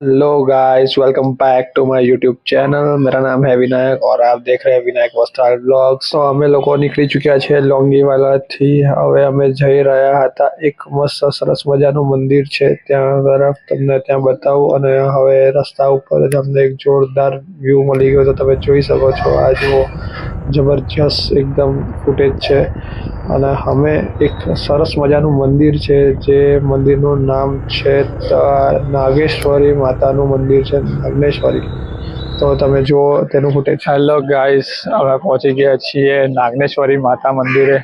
hello guys welcome back to my YouTube channel मेरा नाम है विनायक और आप देख रहे हैं विनायक વસ્ત્રાલ બ્લોગ્સ તો અમે લોકો નીકળી ચૂક્યા છે લોંગીવાલાથી હવે અમે જઈ રહ્યા હતા એક મસ્ત સરસ મજાનું મંદિર છે ત્યાં તરફ તમને ત્યાં બતાવું અને હવે રસ્તા ઉપર જ અમને એક જોરદાર વ્યૂ મળી ગયો તો તમે જોઈ શકો છો આ જુઓ જબરજસ્ત એકદમ ફૂટેજ છે. અને અમે એક સરસ મજાનું મંદિર છે, જે મંદિરનું નામ છે નાગેશ્વરી માતાનું મંદિર છે, નાગનેશ્વરી. તો તમે જુઓ તેનું ફૂટેજ. હેલો ગાઈસ હવે પહોંચી ગયા છીએ નાગનેશ્વરી માતા મંદિરે.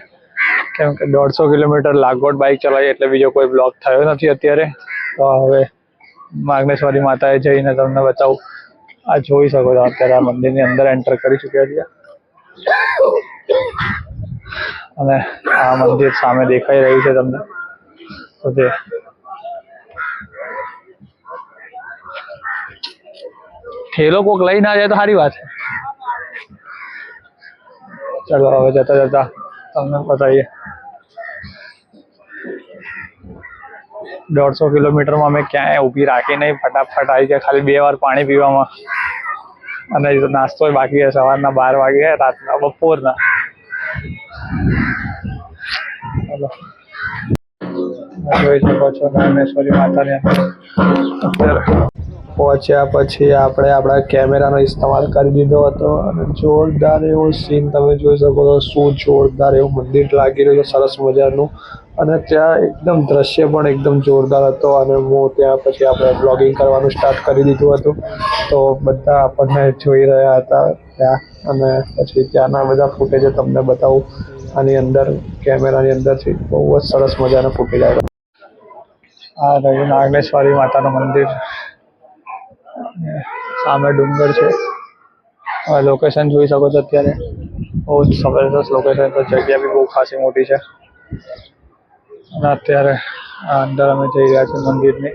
કેમ કે દોઢસો કિલોમીટર લાગોડ બાઇક ચલાવી એટલે બીજો કોઈ બ્લોક થયો નથી અત્યારે. તો હવે નાગનેશ્વરી માતાએ જઈને તમને બતાવું. આ જોઈ શકો છો અત્યારે આ મંદિરની અંદર એન્ટર કરી ચૂક્યા છીએ. અને આ મંદિર સામે દેખાઈ રહ્યું છે તમને. ઠેલો કોક લઈ ના જાય તો સારી વાત છે. ચલો, હવે જતા જતા તમને બતાવીએ. દોઢસો કિલોમીટરમાં અમે ક્યાંય ઊભી રાખી નહીં, ફટાફટ આવી જાય ખાલી બે વાર પાણી પીવામાં. અને નાસ્તો બાકી સવારના બાર વાગે, રાતના બપોરના. જોઈ શકો છો નાગેશ્વરી માતાને પહોંચ્યા પછી આપણે આપણા કેમેરાનો ઇસ્તેમાલ કરી દીધો હતો અને જોરદાર એવો સીન તમે જોઈ શકો છો, શું જોરદાર એવું મંદિર લાગી રહ્યું છે, સરસ મજાનું. અને ત્યાં એકદમ દ્રશ્ય પણ એકદમ જોરદાર હતો અને હું ત્યાં પછી આપણે બ્લોગિંગ કરવાનું સ્ટાર્ટ કરી દીધું હતું. તો બધા આપણને જોઈ રહ્યા હતા ત્યાં અને પછી ત્યાંના બધા ફૂટેજ તમને બતાવું. આની અંદર, કેમેરાની અંદરથી બહુ જ સરસ મજાના ફૂટેજ આવ્યા આ રહ્યું નાગેશ્વરી માતાનું મંદિર. સામે ડુંગર છે. લોકેશન જોઈ શકો છો અત્યારે. બહુ જ જબરદસ્ત લોકેશન તો જગ્યા બી બહુ ખાસી મોટી છે. અને અત્યારે અંદર અમે જઈ રહ્યા છીએ મંદિરની.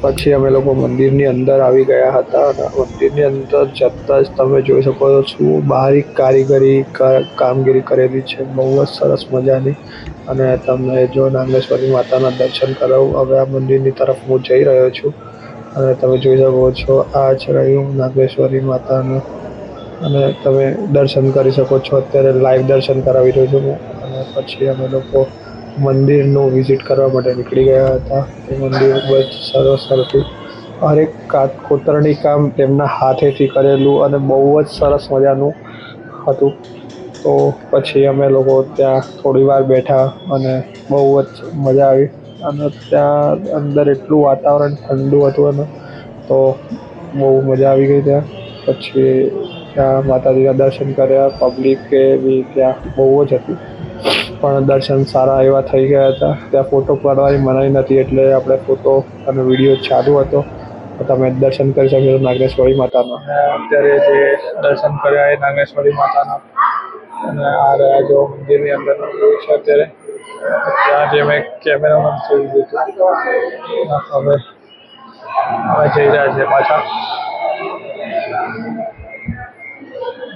પછી અમે લોકો મંદિરની અંદર આવી ગયા હતા અને મંદિરની અંદર જતાં જ તમે જોઈ શકો છો શું બારીક કારીગરી કામગીરી કરેલી છે. બહુ જ સરસ મજાની. અને તમે જો નાગેશ્વરી માતાના દર્શન કરાવું, હવે આ મંદિરની તરફ હું જઈ રહ્યો છું. અને તમે જોઈ શકો છો, આ જ રહ્યું નાગેશ્વરી માતાનું. અને તમે દર્શન કરી શકો છો. અત્યારે લાઈવ દર્શન કરાવી રહ્યો છું અને પછી અમે લોકો મંદિરનું વિઝિટ કરવા માટે નીકળી ગયા હતા. એ મંદિર ખૂબ જ સરસ હતું. હરેક કાત કોતરણી કામ તેમના હાથેથી કરેલું અને બહુ જ સરસ મજાનું હતું. તો પછી અમે લોકો ત્યાં થોડી વાર બેઠા અને બહુ જ મજા આવી. અને ત્યાં અંદર એટલું વાતાવરણ ઠંડુ હતું અને તો બહુ મજા આવી ગઈ ત્યાં. પછી ત્યાં માતાજીના દર્શન કર્યા પબ્લિક બી ત્યાં બહુ જ હતી. પણ દર્શન સારા એવા થઈ ગયા હતા. ત્યાં ફોટો પાડવાની મનાઈ નથી એટલે આપણે ફોટો અને વીડિયો ચાલુ હતો. તમે દર્શન કરી શકો છો નાગેશ્વરી માતાના. અત્યારે જે દર્શન કર્યા એ નાગેશ્વરી માતાના. અને આ રહ્યા જો મંદિરની અંદરનો છે અત્યારે. ત્યાં જે મેં કેમેરામાં જોઈ લીધું. હવે હવે જઈ રહ્યા છે પાછા.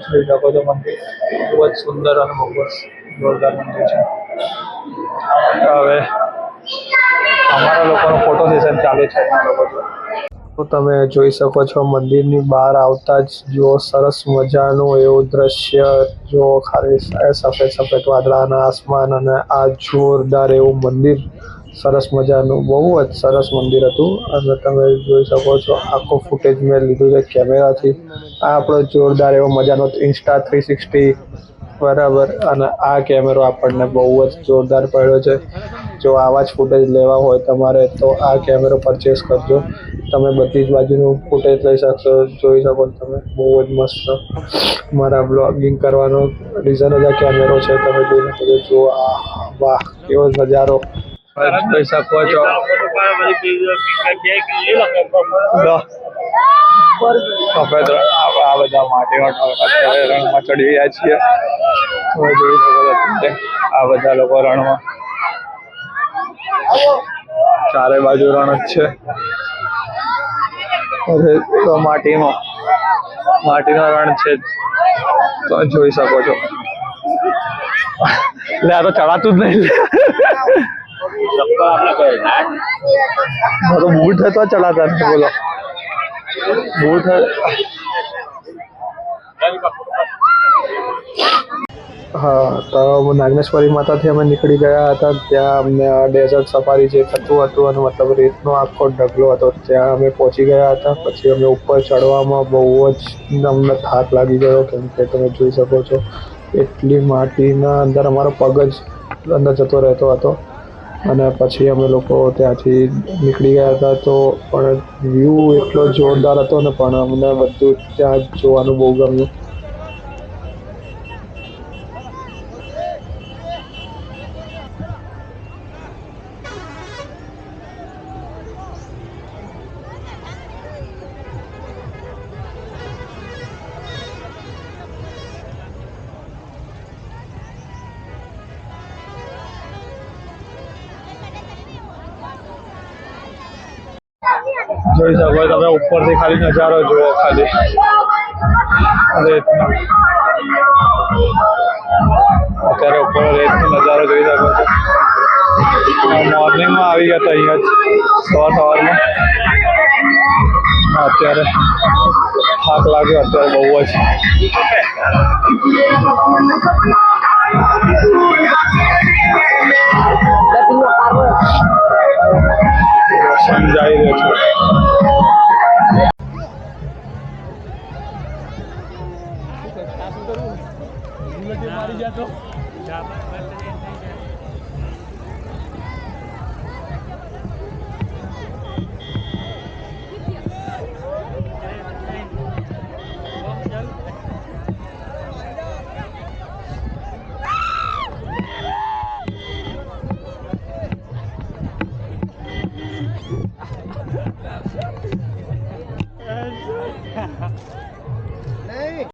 જોઈ શકો છો મંદિર. ખૂબ જ સુંદર અને બહુ જ જોરદાર મંદિર છે. હવે અમારા લોકોનો ફોટો સેશન ચાલે છે એના લોકો તો તમે જોઈ શકો છો મંદિરની બહાર આવતા જ જો સરસ મજાનું એવું દ્રશ્ય. જો ખાલી સફેદ સફેદ વાદળાના આસમાન અને આ જોરદાર એવું મંદિર સરસ મજાનું, બહુ જ સરસ મંદિર હતું. અને તમે જોઈ શકો છો, આખો ફૂટેજ મેં લીધું છે કેમેરાથી. આ આપણો જોરદાર એવો મજાનો ઇન્સ્ટા થ્રી સિક્સટી બરાબર. અને આ કેમેરો આપણને બહુ જ જોરદાર પડ્યો છે. જો આવા જ ફૂટેજ લેવા હોય તમારે, તો આ કેમેરો પરચેસ કરજો. તમે બધી જ બાજુનું ફૂટેજ લઈ શકશો, જોઈ શકો તમે. બહુ જ મસ્ત. મારા બ્લોગિંગ કરવાનો રીઝન જ આ કેમેરો છે. તમે જોઈ શકો છો વાહ, કેવો નજારો. શકો છો સફેદ આ બધા માટીમાં રણમાં ચડી રહ્યા છીએ તમે જોઈ શકો છો આ બધા લોકો રણમાં ચારે બાજુ રણ જ છે તો માટીનો માટીનો રણ છે તો જોઈ શકો છો લે આ તો ચડાતું જ નહીં મારો બૂટ હતો ચલાતા નથી બોલો બૂટ હા તો નાગનેશ્વરી માતાથી અમે નીકળી ગયા હતા ત્યાં અમને ડેઝર્ટ સફારી જે થતું હતું અને મતલબ રેતનો આખો ઢગલો હતો ત્યાં અમે પહોંચી ગયા હતા પછી અમે ઉપર ચડવામાં બહુ જ અમને થાક લાગી ગયો કેમ કે તમે જોઈ શકો છો, એટલી માટીના અંદર અમારો પગ જ અંદર જતો રહેતો હતો. અને પછી અમે લોકો ત્યાંથી નીકળી ગયા હતા તો પણ વ્યૂ એટલો જોરદાર હતો ને પણ અમને બધું ત્યાં જોવાનું બહુ ગમ્યું. જોઈ શકો તમે ઉપરથી ખાલી નજારો જુઓ ખાલી. રેતનો અત્યારે ઉપર રેતનો નજારો જોઈ શકો છો. મોર્નિંગમાં આવી ગયા હતા અહીંયા જ, સવાર સવારમાં. અત્યારે થાક લાગ્યો, અત્યારે બહુ જ. જાય તો?